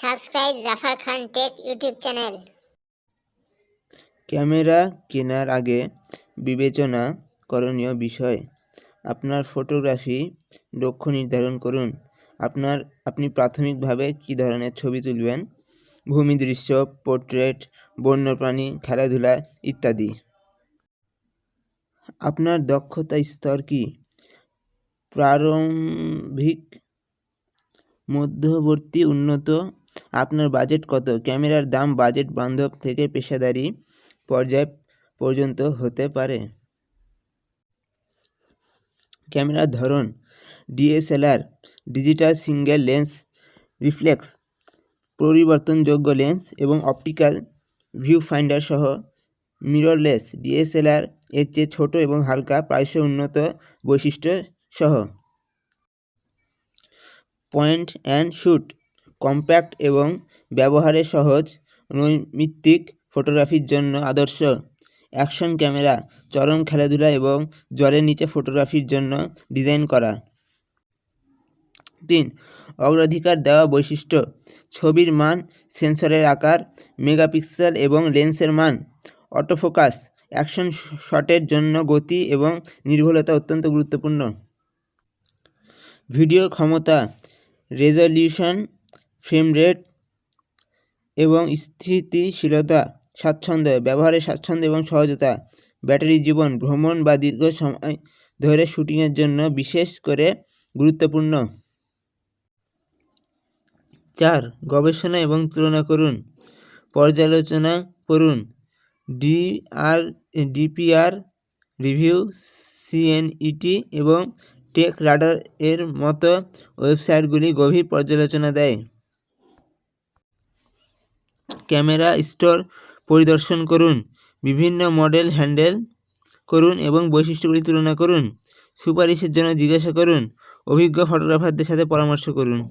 Subscribe Jafar Khan tech YouTube channel. Camera কেনার আগে বিবেচনা করণীয় বিষয়। আপনার ফটোগ্রাফি লক্ষ্য নির্ধারণ করুন। আপনার, আপনি প্রাথমিকভাবে কী ধরনের ছবি তুলবেন? ভূমিদৃশ্য পোর্ট্রেট, বন্যপ্রাণী, খেলাধুলা ইত্যাদি। আপনার দক্ষতা স্তর কি? প্রারম্ভিক, মধ্যবর্তী, উন্নত আপনার বাজেট কত? ক্যামেরার দাম বাজেট বান্ধব থেকে পেশাদারি পর্যায় পর্যন্ত হতে পারে। ক্যামেরার ধরন, DSLR, digital single lens, reflex, পরিবর্তনযোগ্য lens এবং অপটিক্যাল ভিউ ফাইন্ডার সহ মিররলেস, ডিএসএলআর এর চেয়ে ছোট এবং হালকা প্রায়শ উন্নত বৈশিষ্ট্য সহ। পয়েন্ট অ্যান্ড শ্যুট কম্প্যাক্ট এবং ব্যবহারে সহজ নৈমিত্তিক ফটোগ্রাফির জন্য আদর্শ। অ্যাকশন ক্যামেরা, চরম খেলাধুলা এবং জলের নিচে ফটোগ্রাফির জন্য ডিজাইন করা। তিন, অগ্রাধিকার দেওয়া বৈশিষ্ট্য। ছবির মান, সেন্সরের আকার, মেগাপিক্সেল এবং লেন্সের মান। অটোফোকাস, অ্যাকশন শটের জন্য গতি এবং নির্ভুলতা অত্যন্ত গুরুত্বপূর্ণ। ভিডিও ক্ষমতা, রেজলিউশন ফ্রেম রেট এবং স্থিতিশীলতা, স্বাচ্ছন্দ্য, ব্যবহারের স্বাচ্ছন্দ্য এবং সহজতা, ব্যাটারি জীবন, ভ্রমণ বা দীর্ঘ সময় ধরে শুটিংয়ের জন্য বিশেষ করে গুরুত্বপূর্ণ। চার, গবেষণা এবং তুলনা করুন। পর্যালোচনা করুন। ডিআর, ডিপিআর রিভিউ, সিএনইটি এবং টেক রাডার এর মতো ওয়েবসাইটগুলি গভীর পর্যালোচনা দেয়। ক্যামেরা স্টোর পরিদর্শন করুন, বিভিন্ন মডেল হ্যান্ডেল করুন এবং বৈশিষ্ট্যগুলি তুলনা করুন, সুপারিশের জন্য জিজ্ঞাসা করুন, অভিজ্ঞ ফটোগ্রাফারদের সাথে পরামর্শ করুন।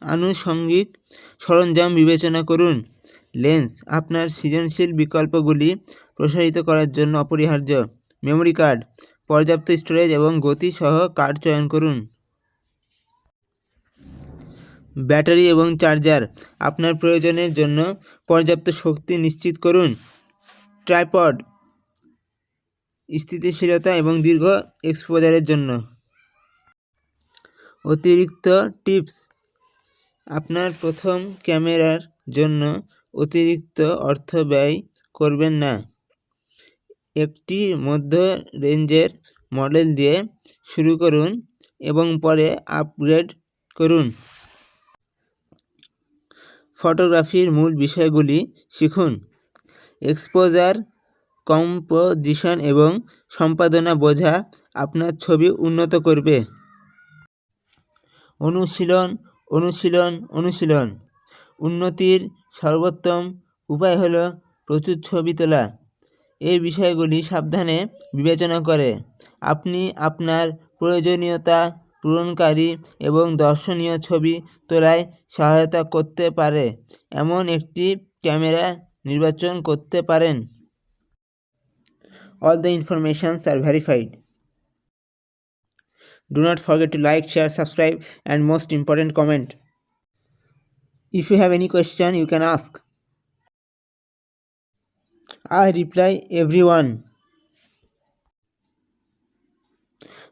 আনুষঙ্গিক সরঞ্জাম বিবেচনা করুন। লেন্স, আপনার সৃজনশীল বিকল্পগুলি প্রসারিত করার জন্য অপরিহার্য। মেমরি কার্ড, পর্যাপ্ত স্টোরেজ এবং গতি সহ কার্ড চয়ন করুন। ব্যাটারি এবং চার্জার আপনার প্রয়োজনের জন্য পর্যাপ্ত শক্তি নিশ্চিত করুন। ট্রাইপড স্থিতিশীলতা এবং দীর্ঘ এক্সপোজারের জন্য। অতিরিক্ত টিপস, আপনার প্রথম ক্যামেরার জন্য অতিরিক্ত অর্থ ব্যয় করবেন না। একটি মধ্য রেঞ্জের মডেল দিয়ে শুরু করুন এবং পরে আপগ্রেড করুন। ফটোগ্রাফির মূল বিষয়গুলি শিখুন। এক্সপোজার, কম্পোজিশন এবং সম্পাদনা বোঝা আপনার ছবি উন্নত করবে। অনুশীলন অনুশীলন অনুশীলন। উন্নতির সর্বোত্তম উপায় হলো প্রচুর ছবি তোলা। এই বিষয়গুলি সাবধানে বিবেচনা করে। আপনি আপনার প্রয়োজনীয়তা পূরণকারী এবং দর্শনীয় ছবি তোলায় সহায়তা করতে পারে। এমন একটি ক্যামেরা নির্বাচন করতে পারেন। All the informations are verified do not forget to like share subscribe and most important comment if you have any question you can ask I reply every